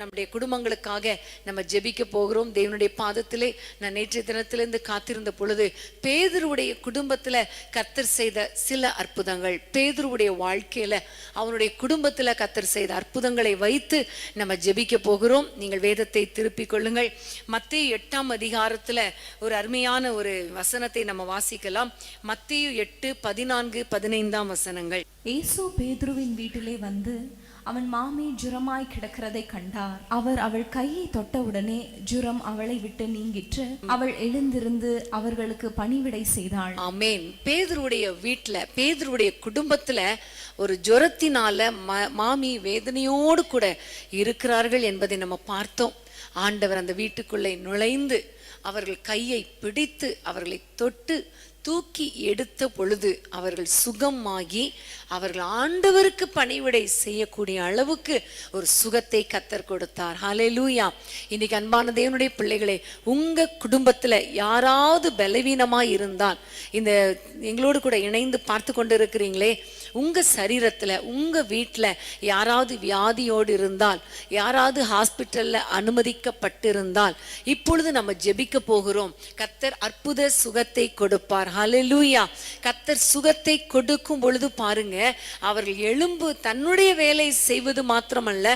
நம்முடைய குடும்பங்களுக்காக நம்ம ஜெபிக்க போகிறோம். தேவனுடைய பாதத்திலே நான் நேற்றைய தினத்திலிருந்து காத்திருந்த பொழுது பேதருடைய குடும்பத்தில் கத்தர் செய்த சில அற்புதங்கள் பேதருடைய வாழ்க்கையில் அவனுடைய குடும்பத்தில் கத்தர் செய்த அற்புதங்களை வைத்து நம்ம ஜெபிக்க போகிறோம். நீங்கள் வேதத்தை திருப்பிக் கொள்ளுங்கள். மத்திய எட்டாம் அதிகாரத்தில் ஒரு அருமையான ஒரு வசனத்தை நம்ம வாசிக்கலாம். மத்திய எட்டு பதினான்கு பதினைந்தாம் வசனங்கள். இயேசு பேதுருவின் வீட்டிலே வந்து அவன் மாமி ஜுரமாய் கிடக்கிறதை கண்டார். அவர் அவள் கையை தொட்டவுடனே ஜுரம் அவளை விட்டு நீங்கிற்று. அவள் எழுந்திருந்து அவர்களுக்கு பணிவிடை செய்தாள். ஆமேன். பேதருடைய வீட்டுல பேதருடைய குடும்பத்துல ஒரு ஜுரத்தினால மாமி வேதனையோடு கூட இருக்கிறார்கள் என்பதை நம்ம பார்த்தோம். ஆண்டவர் அந்த வீட்டுக்குள்ளே நுழைந்து அவர்கள் கையை பிடித்து அவர்களை தொட்டு தூக்கி எடுத்த பொழுது அவர்கள் சுகமாகி அவர்கள் ஆண்டவருக்கு பணிவிடை செய்யக்கூடிய அளவுக்கு ஒரு சுகத்தை கத்தர் கொடுத்தார். லூயா இன்னைக்கு அன்பான தேவனுடைய பிள்ளைகளே உங்க குடும்பத்துல யாராவது பலவீனமா இருந்தால் இந்த எங்களோடு கூட இணைந்து பார்த்து கொண்டு இருக்கிறீங்களே உங்க சரீரத்துல உங்க வீட்டில் யாராவது வியாதியோடு இருந்தால் யாராவது ஹாஸ்பிட்டலில் அனுமதிக்கப்பட்டிருந்தால் இப்பொழுது நம்ம ஜெபிக்க போகிறோம். கத்தர் அற்புத சுகத்தை கொடுப்பார். ஹலலூயா கத்தர் சுகத்தை கொடுக்கும் பொழுது பாருங்க அவர்கள் எழும்பு தன்னுடைய வேலை செய்வது மாத்திரமல்ல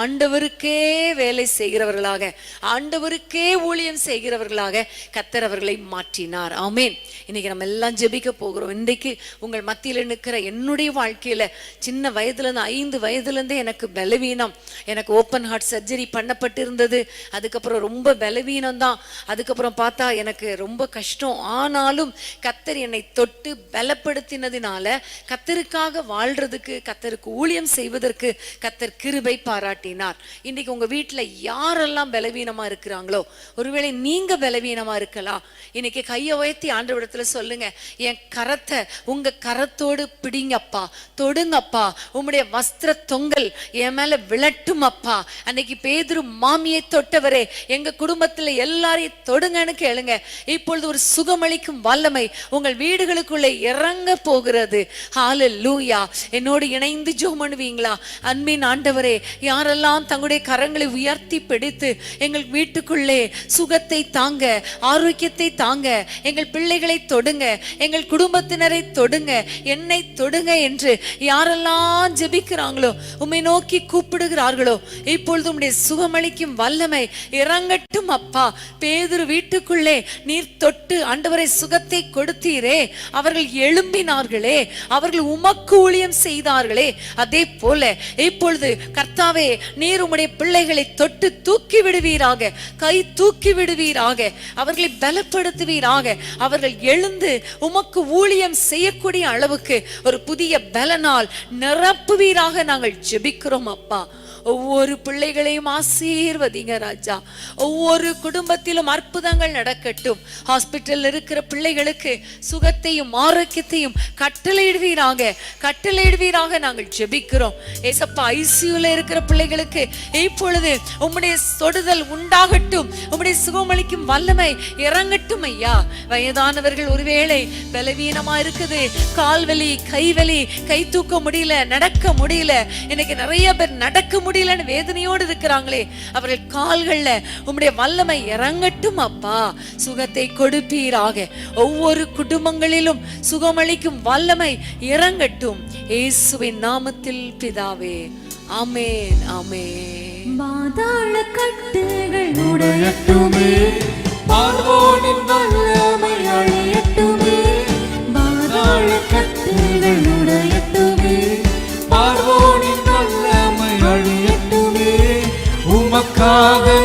ஆண்டவருக்கே வேலை செய்கிறவர்களாக ஆண்டவருக்கே ஊழியம் செய்கிறவர்களாக கத்தர் அவர்களை மாற்றினார். ஆமேன் இன்னைக்கு நம்ம எல்லாம் ஜெபிக்க போகிறோம். இன்றைக்கு உங்கள் மத்தியில் நிற்கிற என்னுடைய வாழ்க்கையில சின்ன வயதுல இருந்து ஐந்து வயதுல இருந்தே எனக்கு பலவீனம். எனக்கு ஓப்பன் ஹார்ட் சர்ஜரி பண்ணப்பட்டிருந்தது. அதுக்கப்புறம் ரொம்ப பலவீனம் தான் அதுக்கப்புறம் பார்த்தா எனக்கு ரொம்ப கஷ்டம். ஆனாலும் கத்தர் என்னை தொட்டு பலப்படுத்தினதினால கத்தருக்காக வாழ்றதுக்கு கத்தருக்கு ஊழியம் செய்வதற்கு கத்தர் கிருபை பாராட்டினார். இன்னைக்கு உங்க வீட்டுல யாரெல்லாம் பலவீனமா இருக்கிறாங்களோ ஒருவேளை நீங்க பலவீனமா இருக்கலாம். இன்னைக்கு கையை உயர்த்தி ஆண்டவரிடத்துல சொல்லுங்க என் கரத்தை உங்க கரத்தோடு பிடிங்க அப்பா தொடுங்கப்பா. உம்முடைய வஸ்திர தொங்கல் என் மேல விளட்டும் அப்பா. அன்னைக்கு பேதுரு மாமியை தொட்டவரே எங்க குடும்பத்துல எல்லாரையும் தொடுங்கன்னு கேளுங்க. இப்பொழுது ஒரு சுகமளிக்கும் வல்லமை உங்கள் வீடுகளுக்குள்ளே இறங்க போகிறது. ஹalleluya என்னோடு இணைந்து ஜோ பண்ணுவீங்களா? அன்பின் ஆண்டவரே யாரெல்லாம் தங்களுடைய கரங்களை உயர்த்தி பிடித்து எங்கள் வீட்டுக்குள்ளே சுகத்தை தாங்க ஆரோக்கியத்தை தாங்க எங்கள் பிள்ளைகளை தொடுங்க எங்கள் குடும்பத்தினரை தொடுங்க என்னை தொடுங்க என்று யாரெல்லாம் ஜெபிக்கிறாங்களோ உம்மை நோக்கி கூப்பிடுகிறார்களோ இப்பொழுது உம்முடைய சுகமளிக்கும் வல்லமை இறங்கட்டும் அப்பா. பேதுரு வீட்டுக்குள்ளே நீர் தொட்டு ஆண்டவரை சுகத்தை கொடுத்தீரே. அவர்கள் எழும்பினார்களே. அவர்கள் உமக்கு ஊழியம் செய்தார்களே. அதே போல இப்பொழுது கர்த்தாவே நீர் உம்முடைய பிள்ளைகளை தொட்டு தூக்கி விடுவீராக கை தூக்கி விடுவீராக அவர்களை பலப்படுத்துவீராக. அவர்கள் எழுந்து உமக்கு ஊழியம் செய்யக்கூடிய அளவுக்கு ஒரு புதிய பலனால் நிரப்புவீராக நாங்கள் ஜெபிக்கிறோம் அப்பா. ஒவ்வொரு பிள்ளைகளையும் ஆசீர்வதிங்க ராஜா. ஒவ்வொரு குடும்பத்திலும் அற்புதங்கள் நடக்கட்டும். ஹாஸ்பிட்டலில் இருக்கிற பிள்ளைகளுக்கு சுகத்தையும் ஆரோக்கியத்தையும் கட்டளையிடுவீராக. கட்டளையிடுவீராக நாங்கள் ஜெபிக்கிறோம். ஏசப்பா ஐசியூல இருக்கிற பிள்ளைகளுக்கு இப்பொழுது உம்முடைய தொடுதல் உண்டாகட்டும். உம்முடைய சுகமளிக்கும் வல்லமை இறங்கட்டும் ஐயா. வயதானவர்கள் ஒருவேளை பலவீனமா இருக்குது. கால்வலி கைவலி கை தூக்க முடியல நடக்க முடியல. இன்னைக்கு நிறைய பேர் நடக்க முடியலன்னு வேதனையோடு இருக்கிறாங்களே. அவர்கள் கால்கள்ல உம்முடைய வல்லமை இறங்கட்டும் அப்பா. சுகத்தை கொடுப்பீராக. ஒவ்வொரு குடும்பங்களிலும் சுகமளிக்கும் வல்லமை இறங்கட்டும். இயேசுவின் நாமத்தில் பிதாவே. ஆமென் ஆமென். பாதாள கட்டுகள் உடையட்டுமே பார்வோனின் வல்லமை அழியட்டுமே. பாதாள கட்டுகள் உடையட்டுமே Adı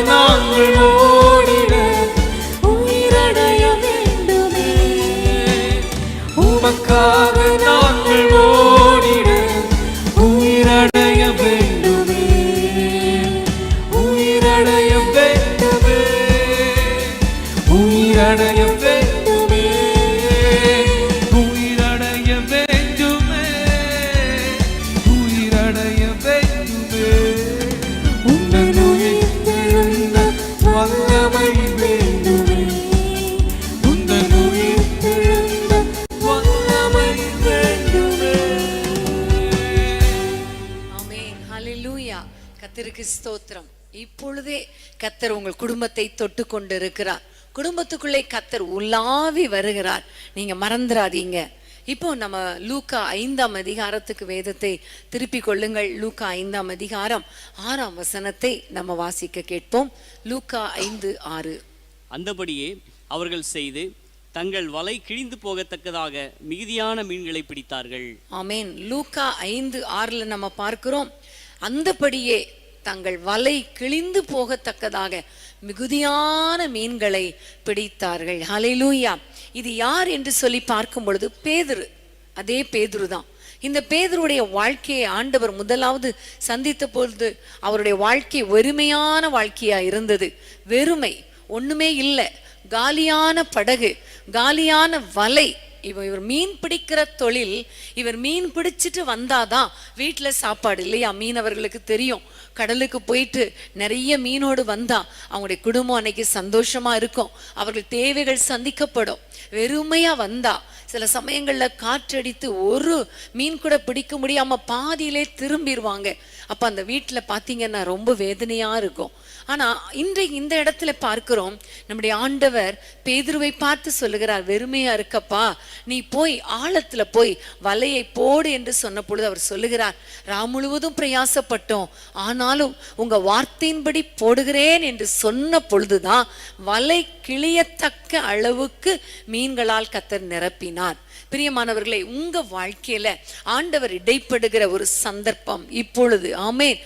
கத்தருக்கு ஸ்தோத்திரம். இப்பொழுதே கத்தர் உங்கள் குடும்பத்தை தொட்டு கொண்டு இருக்கிறார் குடும்பத்துக்குள்ளே கத்தர் உலாவி வருகிறார். நீங்க மறந்துடாதீங்க இப்போ நம்ம லூக்கா ஐந்தாம் அதிகாரத்துக்கு வேதத்தை திருப்பிக் கொள்ளுங்கள். லூக்கா ஐந்தாம் அதிகாரம் ஆறாம் வசனத்தை நம்ம வாசிக்க கேட்போம். லூக்கா ஐந்து ஆறு. அந்தபடியே அவர்கள் செய்து தங்கள் வலை கிழிந்து போகத்தக்கதாக மிகுதியான மீன்களை பிடித்தார்கள். ஆமென். லூக்கா ஐந்து ஆறுல நம்ம பார்க்கிறோம். அந்தபடியே தங்கள் வலை கிழிந்து போகத்தக்கதாக மிகுதியான மீன்களை பிடித்தார்கள். ஹalleluya. இது யார் என்று சொல்லி பார்க்கும் பொழுது பேதுரு. அதே பேதுரு தான். இந்த பேதுருடைய வாழ்க்கையை ஆண்டவர் முதலாவது சந்தித்த பொழுது அவருடைய வாழ்க்கை வெறுமையான வாழ்க்கையா இருந்தது. வெறுமை ஒண்ணுமே இல்லை. காலியான படகு காலியான வலை இவன் இவர் மீன் பிடிக்கிற தொழில் இவர் மீன் பிடிச்சிட்டு வந்தாதான் வீட்டில் சாப்பாடு இல்லையா? மீனவர்களுக்கு தெரியும். கடலுக்கு போயிட்டு நிறைய மீனோடு வந்தா அவங்களுடைய குடும்பம் அன்னைக்கு சந்தோஷமா இருக்கும். அவர்கள் தேவைகள் சந்திக்கப்படும். வெறுமையா வந்தா சில சமயங்கள்ல காற்றடித்து ஒரு மீன் கூட பிடிக்க முடியாம பாதியிலே திரும்பிடுவாங்க அப்ப அந்த வீட்டுல பார்த்தீங்கன்னா ரொம்ப வேதனையா இருக்கும். ஆனா இன்றைக்கு இந்த இடத்துல பார்க்கிறோம் நம்முடைய ஆண்டவர் பேதுருவை பார்த்து சொல்லுகிறார் வெறுமையா இருக்கப்பா நீ போய் ஆழத்துல போய் வலையை போடு என்று சொன்ன பொழுது அவர் சொல்லுகிறார் ராம் முழுவதும் பிரயாசப்பட்டோம் ஆனாலும் உங்க வார்த்தையின்படி போடுகிறேன் என்று சொன்ன பொழுதுதான் வலை கிளியத்தக்க அளவுக்கு மீன்களால் கத்தர் நிரப்பினார். பிரியமானவர்களே உங்க வாழ்க்கையில ஆண்டவர் இடைப்படுகிற ஒரு சந்தர்ப்பம் இப்பொழுது. ஆமென்.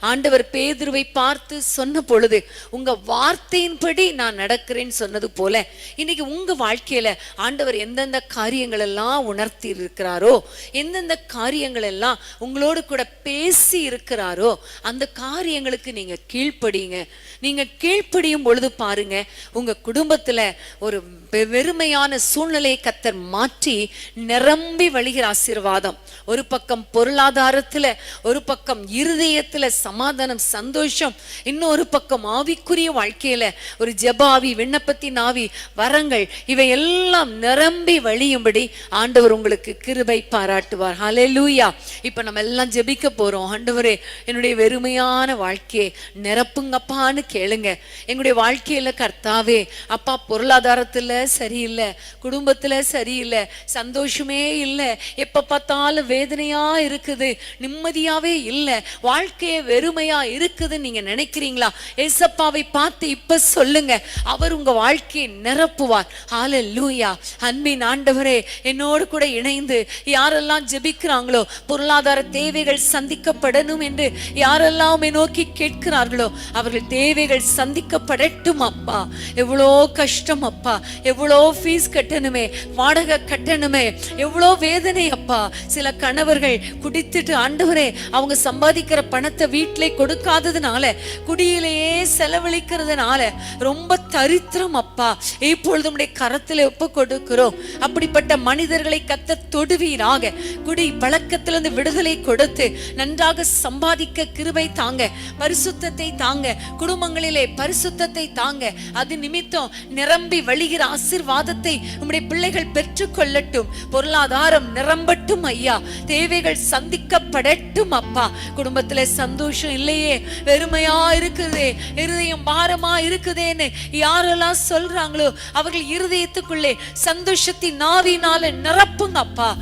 ஆண்டவர் பேதுருவை பார்த்து சொன்ன பொழுது உங்க வார்த்தையின்படி நான் நடக்கிறேன்னு சொன்னது போல இன்னைக்கு உங்க வாழ்க்கையில ஆண்டவர் எந்தெந்த காரியங்கள் எல்லாம் உணர்த்தி இருக்கிறாரோ எந்தெந்த காரியங்கள் எல்லாம் உங்களோடு கூட பேசி இருக்கிறாரோ அந்த காரியங்களுக்கு நீங்க கீழ்ப்படியுங்க நீங்க கீழ்ப்படியும் பொழுது பாருங்க உங்க குடும்பத்துல ஒரு வெறுமையான சூழ்நிலையை கர்த்தர் மாற்றி நிரம்பி வழிகிற ஆசீர்வாதம். ஒரு பக்கம் பொருளாதாரத்துல ஒரு பக்கம் இருதயத்துல சமாதானம் சந்தோஷம் இன்னொரு பக்கம் ஆவிக்குரிய வாழ்க்கையில ஒரு ஜபாவி விண்ணப்பத்தின் ஆவி வரங்கள் இவை எல்லாம் நிரம்பி வழியும்படி ஆண்டவர் உங்களுக்கு கிருபை பாராட்டுவார். ஹalleluya இப்ப நம்ம எல்லாம் ஜெபிக்க போறோம். ஆண்டவரே என்னுடைய வெறுமையான வாழ்க்கையை நிரப்புங்கப்பான்னு கேளுங்க. எங்களுடைய வாழ்க்கையில கர்த்தாவே அப்பா பொருளாதாரத்துல சரியில்லை குடும்பத்துல சரியில்லை சந்தோஷமே இல்லை. எப்ப பார்த்தாலும் வேதனையா இருக்குது நிம்மதியாவே இல்லை. வாழ்க்கையே வெறுமையா இருக்குதுன்னு நீங்க நினைக்கிறீங்களா? ஏசப்பாவை பார்த்து இப்ப சொல்லுங்க. அவர் உங்க வாழ்க்கையை நிரப்புவார். ஆல லூயா அன்பின் ஆண்டவரே என்னோடு கூட இணைந்து யாரெல்லாம் ஜெபிக்கிறாங்களோ பொருளாதார தேவைகள் சந்திக்கப்படணும் என்று யாரெல்லாம் நோக்கி கேட்கிறார்களோ அவர்கள் தேவைகள் சந்திக்கப்படட்டும் அப்பா. எவ்வளோ கஷ்டம் அப்பா. எவ்வளோ ஃபீஸ் கட்டணுமே. வாடகை கட்டணுமே. எவ்வளோ வேதனை அப்பா. சில கணவர்கள் குடித்துட்டு ஆண்டவரே அவங்க சம்பாதிக்கிற பணத்தை வீட்டிலே கொடுக்காததுனால குடியிலேயே செலவழிக்கிறதுனால ரொம்ப தரித்திரம் அப்பா. இப்பொழுது உம்முடைய கரத்தில் ஒப்பு கொடுக்கிறோம். அப்படிப்பட்ட மனிதர்களை கத்த தொடுவீராக. குடி பழக்கத்திலிருந்து விடுதலை கொடுத்து நன்றாக சம்பாதிக்க கிருபை தாங்க பரிசுத்தத்தை தாங்க குடும்பங்களிலே பரிசுத்தத்தை தாங்க. அது நிமித்தம் நிரம்பி வழிகிற ஆசிர்வாதத்தை உம்முடைய பிள்ளைகள் பெற்றுக்கொள்ளட்டும். பொருளாதாரம் நிரம்பட்டும் ஐயா. தேவைகள் சந்திக்கப்படட்டும் அப்பா. குடும்பத்துல சந்தோஷம் இல்லையே. வெறுமையா இருக்குதே. இருதயம் பாரமா இருக்குதேன்னு யாரெல்லாம் சொல்றாங்களோ அவர்கள் இருதயத்துக்குள்ளே சந்தோஷத்தின் நாவினால நிரப்புங்க அப்பா.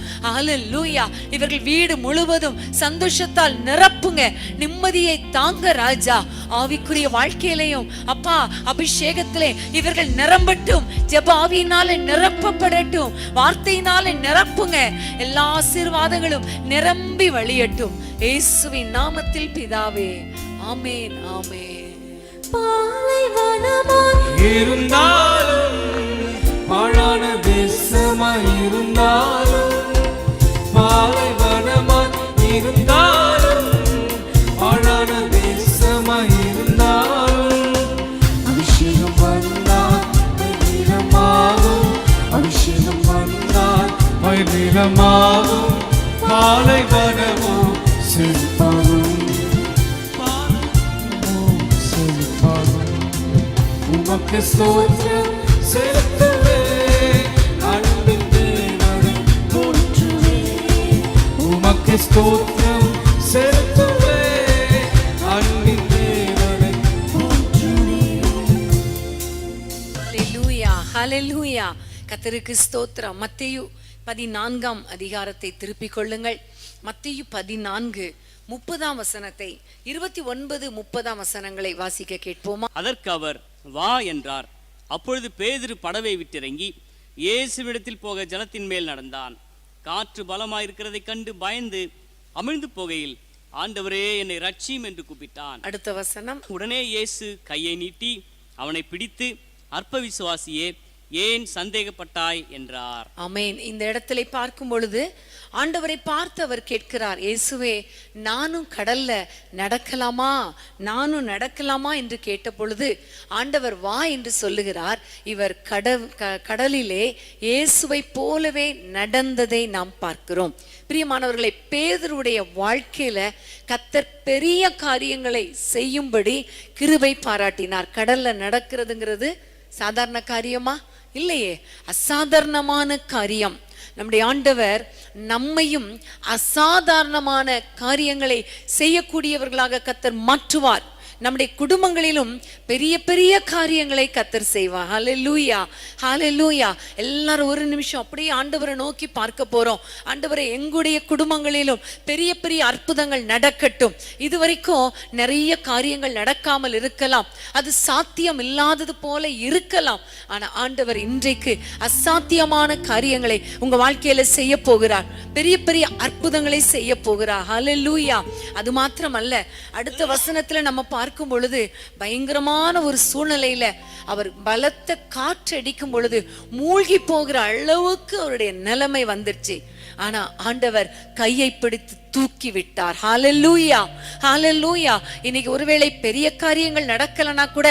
லூயா இவர்கள் வீடு முழுவதும் சந்தோஷத்தால் நிரப்புங்க. நிம்மதியை தாங்க ராஜா. ஆவிக்குரிய வாழ்க்கையிலையும் அப்பா அபிஷேகத்திலே இவர்கள் நிரம்பட்டும். ஜெப ஆவியினால நிரப்பப்படட்டும் வார்த்தையினால நிரப்புங்க. எல்லா ஆசீர்வாதங்களும் நிரம்பி வழியட்டும். இயேசுவின் நாமத்தில் பிதாவே ஆமென் ஆமென். இருந்தாலும் பாழான தேசமாய் இருந்தாலும் பாலைவனமாய் இருந்தாலும் உம்மை நிலமாவும் காலை வனமும் செல்பவும் செல்பவும் உமக்கு சோற்றம் செலுத்துவே அன்பிந்து தோற்றுவே உமக்கு ஸ்தோத்திரம் செலுத்துவே அன்பிந்து ஹலெலூயா கத்தருக்கு ஸ்தோத்திரம். மத்தையும் பதினான்காம் அதிகாரத்தை திருப்பிக் கொள்ளுங்கள். மத்தேயு பதினான்கு முப்பதாம் வசனத்தை இருபத்தி ஒன்பது முப்பதாம் வசனங்களை வாசிக்க கேட்போமா? அதற்கு அவர் வா என்றார். அப்பொழுது பேதுரு படவை விட்டிறங்கி இயேசுவிடத்தில் போக ஜலத்தின் மேல் நடந்தான். காற்று பலமாயிருக்கிறதைக் கண்டு பயந்து அமிழ்ந்து போகையில் ஆண்டவரே என்னை ரட்சியும் என்று கூப்பிட்டான். அடுத்த வசனம். உடனே இயேசு கையை நீட்டி அவனை பிடித்து அற்ப விசுவாசியே ஏன் சந்தேகப்பட்டாய்? என்றார். அமேன் இந்த இடத்துல பார்க்கும் பொழுது ஆண்டவரை பார்த்து அவர் கேட்கிறார் இயேசுவே நானும் கடல்ல நடக்கலாமா? நானும் நடக்கலாமா? என்று கேட்ட பொழுது ஆண்டவர் வா என்று சொல்லுகிறார். இவர் கட கடலிலே இயேசுவை போலவே நடந்ததை நாம் பார்க்கிறோம். பிரியமானவர்களை பேதருடைய வாழ்க்கையில கத்தர் பெரிய காரியங்களை செய்யும்படி கிருவை பாராட்டினார். கடல்ல நடக்கிறதுங்கிறது சாதாரண காரியமா? இல்லையே அசாதாரணமான காரியம். நம்முடைய ஆண்டவர் நம்மையும் அசாதாரணமான காரியங்களை செய்யக்கூடியவர்களாக கத்தர் மாற்றுவார். நம்முடைய குடும்பங்களிலும் பெரிய பெரிய காரியங்களை கத்தர் செய்வால்ல லூயா ஹாலே லூயா எல்லாரும் ஒரு நிமிஷம் அப்படியே ஆண்டவரை நோக்கி பார்க்க போறோம். ஆண்டவரை எங்களுடைய குடும்பங்களிலும் பெரிய பெரிய அற்புதங்கள் நடக்கட்டும். இதுவரைக்கும் நிறைய காரியங்கள் நடக்காமல் இருக்கலாம். அது சாத்தியம் இல்லாதது போல இருக்கலாம். ஆனா ஆண்டவர் இன்றைக்கு அசாத்தியமான காரியங்களை உங்க வாழ்க்கையில செய்ய போகிறார். பெரிய பெரிய அற்புதங்களை செய்ய போகிறார். லூயா அது மாத்திரமல்ல அடுத்த வசனத்துல நம்ம பார்க்க பார்க்கும் பொழுது பயங்கரமான ஒரு சூழ்நிலையில அவர் பலத்த காற்று அடிக்கும் பொழுது மூழ்கி போகிற அளவுக்கு அவருடைய நிலைமை வந்துருச்சு. ஆனா ஆண்டவர் கையை பிடித்து தூக்கி விட்டார் ஹாலல்லூயா ஹாலல்லூயா இன்னைக்கு ஒருவேளை பெரிய காரியங்கள் நடக்கலனா கூட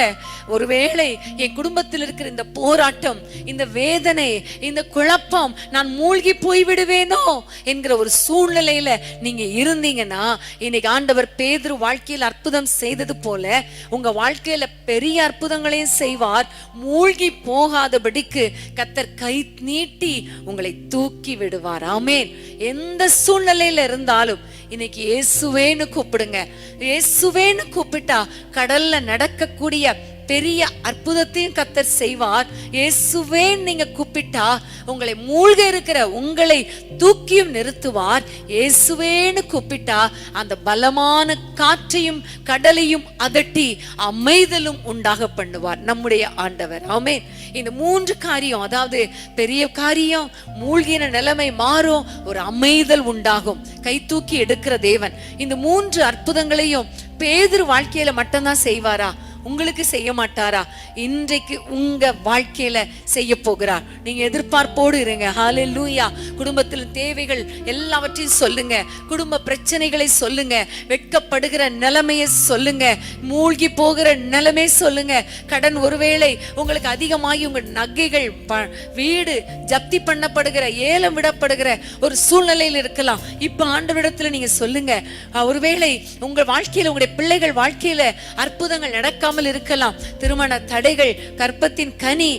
ஒருவேளை என் குடும்பத்தில் இருக்கிற இந்த போராட்டம் இந்த வேதனை இந்த குழப்பம் நான் மூழ்கி போய் விடுவேனோ என்கிற ஒரு சூழ்நிலையில நீங்க இருந்தீங்கன்னா இன்னைக்கு ஆண்டவர் பேதுரு வாழ்க்கையில் அற்புதம் செய்தது போல உங்க வாழ்க்கையில பெரிய அற்புதங்களையும் செய்வார். மூழ்கி போகாதபடிக்கு கத்தர் கை நீட்டி உங்களை தூக்கி விடுவார். ஆமேன் எந்த சூழ்நிலையில இருந்தாலும் இன்னைக்கு இயேசுவேன்னு கூப்பிடுங்க. இயேசுவேன்னு கூப்பிட்டா கடல்ல நடக்கக்கூடிய பெரிய அற்புதத்தையும் கத்தர் செய்வார். இயேசுவே நீங்க கூப்பிட்டா உங்களை மூழ்க இருக்கிற உங்களை தூக்கியும் நிறுத்துவார். இயேசுவேன்னு கூப்பிட்டா அந்த பலமான காற்றையும் கடலையும் அதட்டி அமைதலும் உண்டாக பண்ணுவார் நம்முடைய ஆண்டவர். ஆமே இந்த மூன்று காரியம் அதாவது பெரிய காரியம் மூழ்கின நிலைமை மாறும் ஒரு அமைதல் உண்டாகும். கை தூக்கி எடுக்கிற தேவன். இந்த மூன்று அற்புதங்களையும் பேதுரு வாழ்க்கையில மட்டும்தான் செய்வாரா? உங்களுக்கு செய்ய மாட்டாரா? இன்றைக்கு உங்க வாழ்க்கையில செய்ய போகிறார். நீங்க எதிர்பார்ப்போடு இருங்க. ஹாலே லூயா குடும்பத்தில் தேவைகள் எல்லாவற்றையும் சொல்லுங்க. குடும்ப பிரச்சனைகளை சொல்லுங்க. வெட்கப்படுகிற நிலைமையை சொல்லுங்க. மூழ்கி போகிற நிலைமை சொல்லுங்க. கடன் ஒருவேளை உங்களுக்கு அதிகமாகி உங்க நகைகள் ப- வீடு ஜப்தி பண்ணப்படுகிற ஏலம் விடப்படுகிற ஒரு சூழ்நிலையில் இருக்கலாம். இப்ப ஆண்டவரிடத்துல நீங்க சொல்லுங்க. ஒருவேளை உங்கள் வாழ்க்கையில உங்களுடைய பிள்ளைகள் வாழ்க்கையில அற்புதங்கள் இல்லாமல் இருக்கலாம். திருமண தடைகள் கற்பத்தின் கனி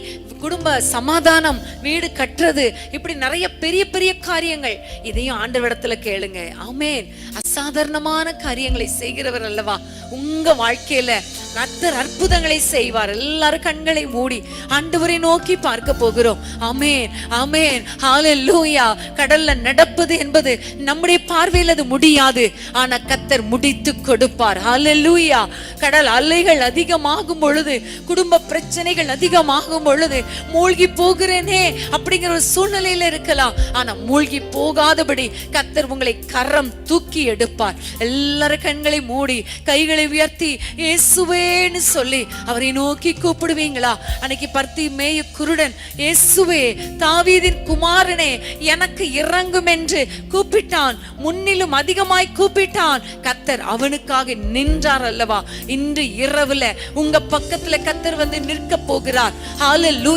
குடும்ப சமாதானம் வீடு கட்டுறது இப்படி நிறைய பெரிய பெரிய காரியங்கள். இதையும் ஆண்டவரிடத்துல கேளுங்க. ஆமேன். அசாதாரணமான காரியங்களை செய்கிறவர் அல்லவா? உங்க வாழ்க்கையில கர்த்தர் அற்புதங்களை செய்வார். எல்லாரும் கண்களை மூடி ஆண்டவரை நோக்கி பார்க்க போகிறோம். அமேன் அமேன் ஹalleluya கடல்ல நடப்பது என்பது நம்முடைய பார்வையில் அது முடியாது. ஆனா கத்தர் முடித்து கொடுப்பார். ஹalleluya கடல் அலைகள் அதிகமாகும் பொழுது குடும்ப பிரச்சனைகள் அதிகமாகும் பொழுது மூழ்கி போகிறேனே அப்படிங்கிற ஒரு சூழ்நிலையில இருக்கலாம். ஆனா மூழ்கி போகாதபடி கத்தர் உங்களை கரம் தூக்கி எடுப்பார். எல்லாரும் கண்களை மூடி கைகளை உயர்த்தி இயேசுவேன்னு சொல்லி அவரை நோக்கி கூப்பிடுவீங்களா? அன்னைக்கு பர்த்தி மேய குருடன் இயேசுவே தாவீதின் குமாரனே எனக்கு இறங்கும் என்று கூப்பிட்டான். முன்னிலும் அதிகமாய் கூப்பிட்டான். கத்தர் அவனுக்காக நின்றார் அல்லவா? இன்று இரவுல உங்க பக்கத்துல கத்தர் வந்து நிற்க போகிறார்.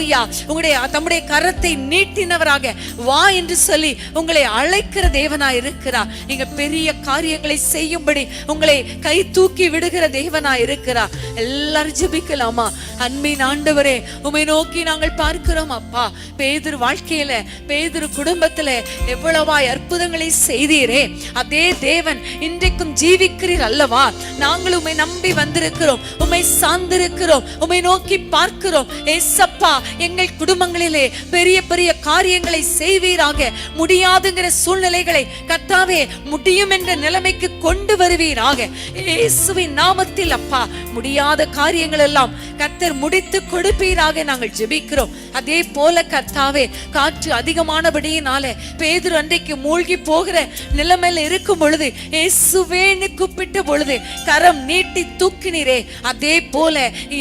ஹalleluya உங்களுடைய தம்முடைய கரத்தை நீட்டினவராக வா என்று சொல்லி உங்களை அழைக்கிற தேவனா இருக்கிறார். நீங்க பெரிய காரியங்களை செய்யும்படி உங்களை கை தூக்கி விடுகிற தேவனா இருக்கிறார். எல்லாரும் ஜபிக்கலாமா? அன்பின் ஆண்டவரே உமை நோக்கி நாங்கள் பார்க்கிறோம் அப்பா. பேதர் வாழ்க்கையில பேதர் குடும்பத்துல எவ்வளவாய் அற்புதங்களை செய்தீரே. அதே தேவன் இன்றைக்கும் ஜீவிக்கிறீர் அல்லவா? நாங்கள் உம்மை நம்பி வந்திருக்கிறோம் உம்மை சார்ந்திருக்கிறோம் உம்மை நோக்கி பார்க்கிறோம். ஏசப்பா எங்கள் குடும்பங்களிலே பெரிய பெரிய காரியங்களை செய்வீராக. முடியாதுங்கிற சூழ்நிலைகளை கத்தாவே முடியும் என்ற நிலைமைக்கு கொண்டு வருவீராக. இயேசுவின் நாமத்தில் அப்பா முடியாத காரியங்கள் எல்லாம் கத்தர் முடித்து கொடுப்பீராக நாங்கள் ஜெபிக்கிறோம். அதே போல கத்தாவே காற்று அதிகமானபடியினால பேதுரு அன்றைக்கு மூழ்கி போகிற நிலைமையில இருக்கும் பொழுது இயேசுவேன்னு கூப்பிட்ட பொழுது கரம் நீட்டி தூக்கினீரே. அதே போல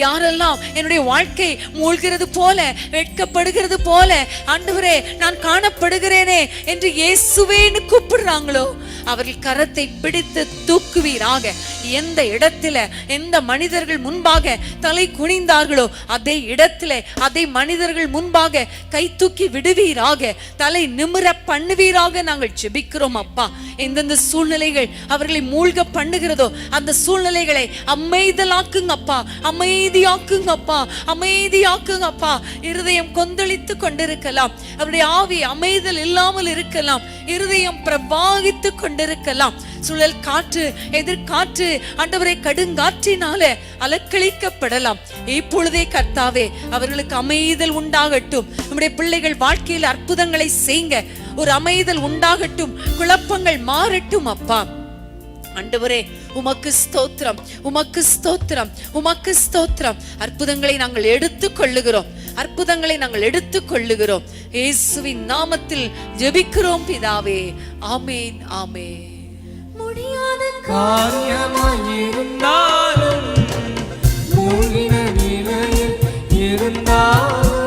யாரெல்லாம் என்னுடைய வாழ்க்கை மூழ்கிறது போல வெட்கப்படுகிறது போல ஆண்டவரே நான் காணப்படுகிறேனே என்று இயேசுவேன்னு கூப்பிடுறாங்களோ? அவர்கள் கரத்தை பிடித்து தூக்குவீராக. எந்த இடத்துல எந்த மனிதர்கள் முன்பாக தலை குனிந்தார்களோ அதே இடத்துல அதே மனிதர்கள் முன்பாக கை தூக்கி விடுவீராக. தலை நிமிர பண்ணுவீராக நாங்கள் ஜெபிக்கிறோம் அப்பா. எந்தெந்த சூழ்நிலைகள் அவர்களை மூழ்க பண்ணுகிறதோ அந்த சூழ்நிலைகளை அமைதலாக்குங்க அப்பா. அமைதியாக்குங்க அப்பா. அமைதியாக்குங்க அப்பா. இருதயம் கொந்தளித்து கொண்டிருக்கலாம். அவருடைய ஆவி அமைதல் இல்லாமல் இருக்கலாம். இருதயம் பிரவாகித்து கொண்டிருக்கலாம். சுழல் காற்று எதிர்காற்று ஆண்டவரை கடுங்காற்றினால அலக்களிக்கப்படலாம். இப்பொழுதே கர்த்தாவே அவர்களுக்கு அமைதல் உண்டாகட்டும். நம்முடைய பிள்ளைகள் வாழ்க்கையில் அற்புதங்களை செய்யுங்க ஒரு அமைதல் உண்டாகட்டும். குழப்பங்கள் மாறட்டும் அப்பா. ஆண்டவரே உமக்கு ஸ்தோத்திரம் உமக்கு ஸ்தோத்திரம் உமக்கு ஸ்தோத்திரம். அற்புதங்களை நாங்கள் எடுத்துக் கொள்ளுகிறோம் அற்புதங்களை நாங்கள் எடுத்துக் கொள்ளுகிறோம் இயேசுவின் நாமத்தில் ஜெபிக்கிறோம் பிதாவே. ஆமேன் ஆமேன். முடியாத காரியமாயிருந்தாலும் மூழ்கின நிலையில் இருந்தாலும்